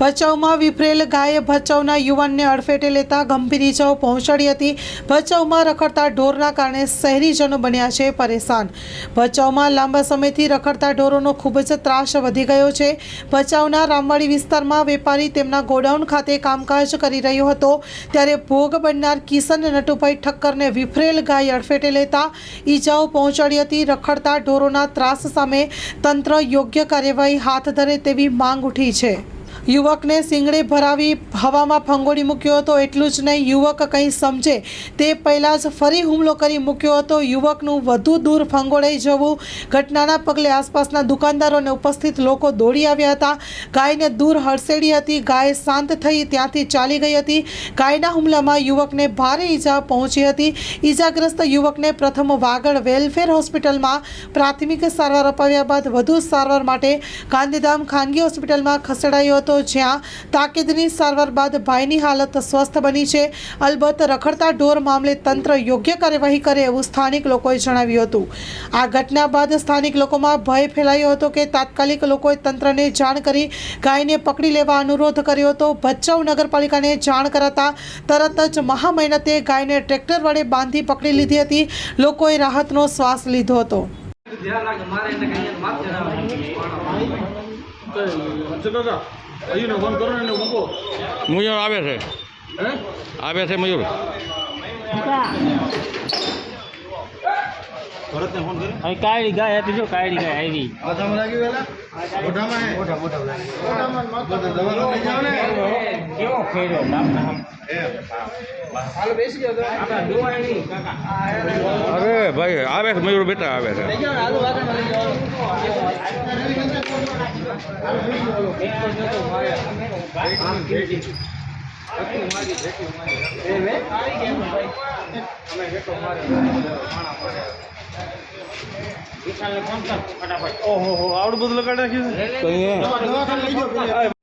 ભચાઉમાં વિફરેલ ગાયે ભચાઉના યુવાનને અડફેટે લેતા ગંભીર ઇજાઓ પહોંચાડી હતી. ભચાઉમાં રખડતા ઢોરના કારણે શહેરીજનો બન્યા છે પરેશાન. ભચાઉમાં લાંબા સમયથી રખડતા ઢોરોનો ખૂબ જ ત્રાસ વધી ગયો છે. ભચાઉના રામવાડી વિસ્તારમાં વેપારી તેમના ગોડાઉન ખાતે કામકાજ કરી રહ્યો હતો. ત્યારે ભોગ બનનાર કિશન નટુભાઈ ઠક્કરને વિફરેલ ગાય અડફેટે લેતા ઈજાઓ પહોંચાડી હતી. રખડતા ઢોરોના ત્રાસ સામે તંત્ર યોગ્ય કાર્યવાહી હાથ ધરે તેવી માંગ ઉઠી છે. યુવકને સિંગડે ભરાવી હવામાં ફંગોળી મૂક્યો હતો, એટલું જ નહીં, યુવક કંઈ સમજે. તે પહેલાં જ ફરી હુમલો કરી મૂક્યો હતો. યુવકનું વધુ દૂર ફંગોળાઈ જવું, ઘટનાના પગલે આસપાસના દુકાનદારો અને ઉપસ્થિત લોકો દોડી આવ્યા હતા. ગાયને દૂર હડસેડી હતી, ગાય શાંત થઈ ત્યાંથી ચાલી ગઈ હતી. ગાયના હુમલામાં યુવકને ભારે ઈજા પહોંચી હતી. ઈજાગ્રસ્ત યુવકને પ્રથમ વાગડ વેલફેર હોસ્પિટલમાં પ્રાથમિક સારવાર અપાવ્યા બાદ વધુ સારવાર માટે ગાંધીધામ ખાનગી હોસ્પિટલમાં ખસેડાયો હતો જ્યાં તાકીદની સારવાર બાદ ભાઈની હાલત સ્વસ્થ બની છે. અલબત્ત રખડતા ઢોર મામલે તંત્ર યોગ્ય કાર્યવાહી કરે એવું સ્થાનિક લોકોએ જણાવ્યું હતું. આ ઘટના બાદ સ્થાનિક લોકોમાં ભય ફેલાયો હતો કે તાત્કાલિક લોકોએ તંત્રને જાણ કરી ગાયને પકડી લેવા અનુરોધ કર્યો હતો ભચાઉ નગરપાલિકાને જાણ કરાતા તરત જ મહા મહેનતે ગાયને ટ્રેક્ટર વડે બાંધી પકડી લીધી હતી. લોકોએ રાહતનો શ્વાસ લીધો હતો. મયુર આવે છે. હે? આવે છે મયુર. ભરતને ફોન કરે કાળી ગાય હતી જો કાળી ગાય આવી. કેવો ફેર્યો અરે ભાઈ આવે છે મયુર બેટા આવે છે. ફટાફટ. ઓહો આવડું બધું લગાડી રાખ્યું છે?